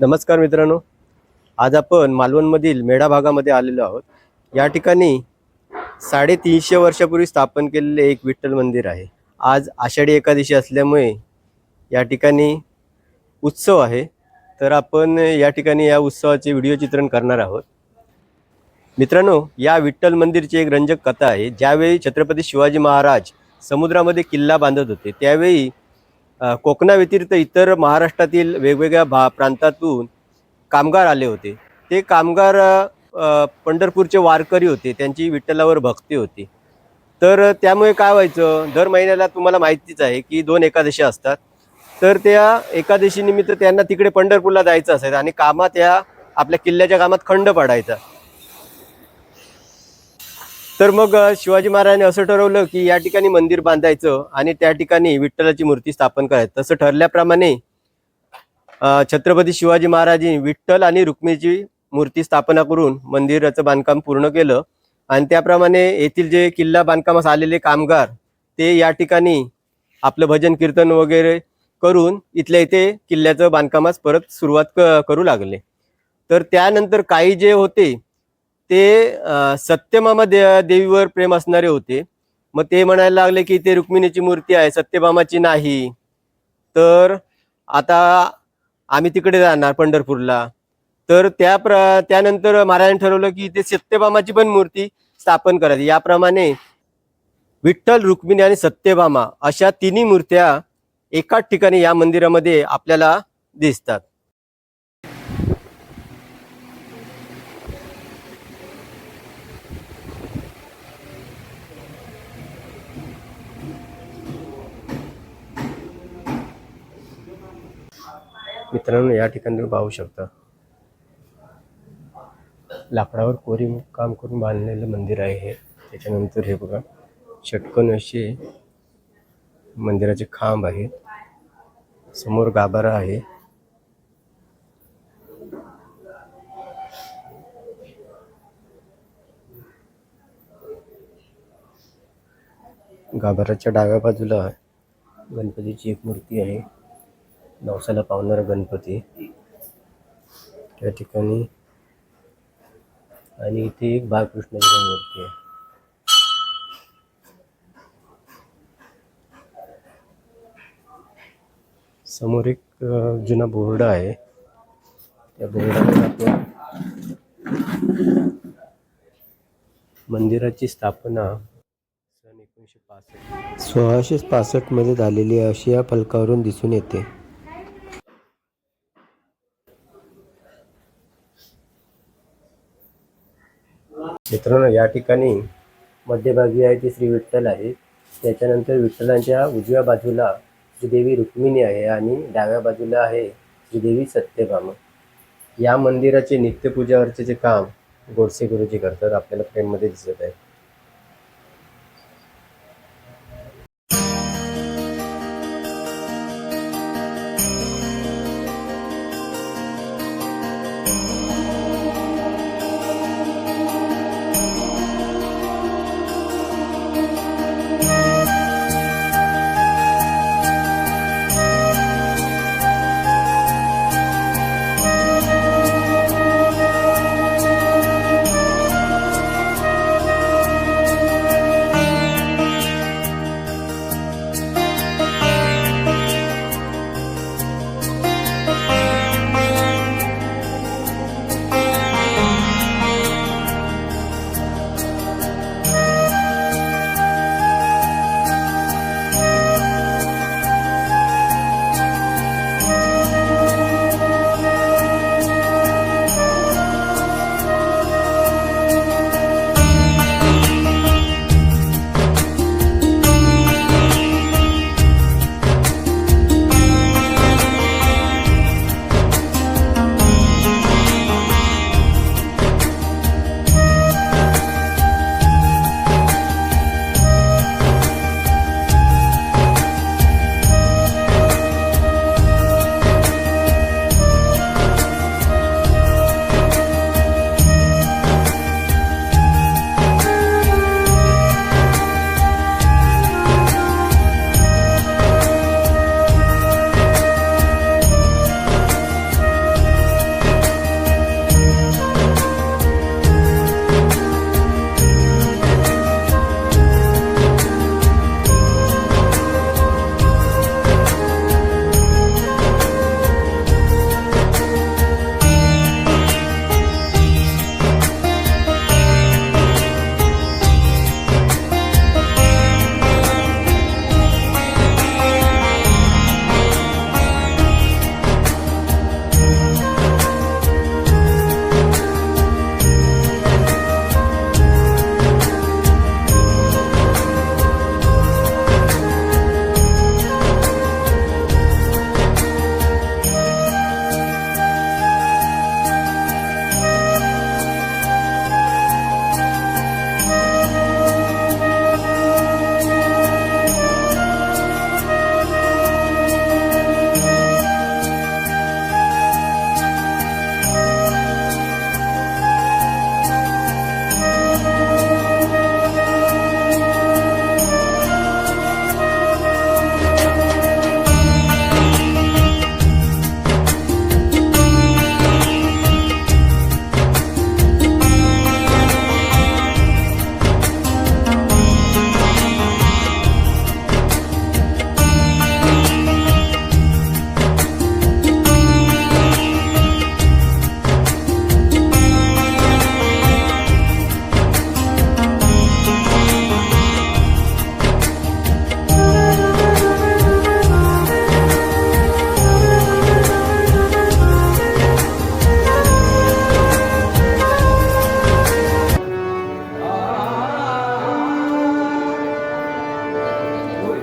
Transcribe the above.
नमस्कार मित्रांनो. आज आपण मालवणमधील मेढा भागामध्ये आलेलो आहोत. या ठिकाणी साडेतीनशे वर्षापूर्वी स्थापन केलेले एक विठ्ठल मंदिर आहे. आज आषाढी एकादशी असल्यामुळे या ठिकाणी उत्सव आहे. तर आपण या ठिकाणी या उत्सवाचे व्हिडिओ चित्रण करणार आहोत. मित्रांनो या विठ्ठल मंदिरची एक रंजक कथा आहे. ज्यावेळी छत्रपती शिवाजी महाराज समुद्रामध्ये किल्ला बांधत होते त्यावेळी कोकणाव्यतिरिक्त इतर महाराष्ट्रातील वेगवेगळ्या भा प्रांतातून कामगार आले होते. ते कामगार पंढरपूरचे वारकरी होते. त्यांची विठ्ठलावर भक्ती होती. तर त्यामुळे काय व्हायचं? दर महिन्याला तुम्हाला माहितीच आहे की दोन एकादशी असतात. तर त्या एकादशीनिमित्त त्यांना तिकडे पंढरपूरला जायचं असायचं आणि कामात या आपल्या किल्ल्याच्या कामात खंड पडायचा. तर मग शिवाजी महाराजांनी असं ठरवलं की या ठिकाणी मंदिर बांधायचं आणि त्या ठिकाणी विठ्ठलाची मूर्ती स्थापन करायचं. तसं ठरल्याप्रमाणे छत्रपती शिवाजी महाराजांनी विठ्ठल आणि रुक्मिणीची मूर्ती स्थापना करून मंदिराचं बांधकाम पूर्ण केलं. आणि त्याप्रमाणे येथील जे किल्ला बांधकामास आलेले कामगार ते या ठिकाणी आपलं भजन कीर्तन वगैरे करून इथल्या इथे किल्ल्याचं बांधकामास परत सुरुवात क करू लागले. तर त्यानंतर काही जे होते ते सत्यमामा दे देवीवर प्रेम असणारे होते. मग ते म्हणायला लागले की ते रुक्मिणीची मूर्ती आहे सत्यभामाची नाही. तर आता आम्ही तिकडे जाणार पंढरपूरला. तर त्या प्र त्यानंतर महाराजांनी ठरवलं की ते सत्यभामाची पण मूर्ती स्थापन करायची. याप्रमाणे विठ्ठल रुक्मिणी आणि सत्यभामा अशा तिन्ही मूर्त्या एकाच ठिकाणी या मंदिरामध्ये आपल्याला दिसतात. मित्रांनो या ठिकाणी तुम्ही पाहू शकता. लाकडावर कोरीव काम करून बांधलेलं मंदिर आहे हे. त्याच्यानंतर हे बघा षटकोन असे मंदिराचे खांब आहेत. समोर गाभारा आहे. गाभाराच्या डाव्या बाजूला गणपतीची एक मूर्ती आहे. नवसाला पावणारा गणपती. त्या ठिकाणी आणि इथे एक बाळकृष्णाची मूर्ती आहे. समोर एक जुना बोर्ड आहे. त्या बोर्डावर आपण मंदिराची स्थापना सन एकोणीसशे पासष्ट सोळाशे पासष्टमध्ये झालेली अशी या फलकावरून दिसून येते. मित्रांनो या ठिकाणी मध्यभागी आहे ती श्री विठ्ठल आहे. त्याच्यानंतर विठ्ठलांच्या उजव्या बाजूला श्रीदेवी रुक्मिणी आहे आणि डाव्या बाजूला आहे श्रीदेवी सत्यभामा. या मंदिराचे नित्यपूजा अर्चेचे काम गोडसे गुरुजी करतात आपल्याला फ्रेममध्ये दिसत आहे.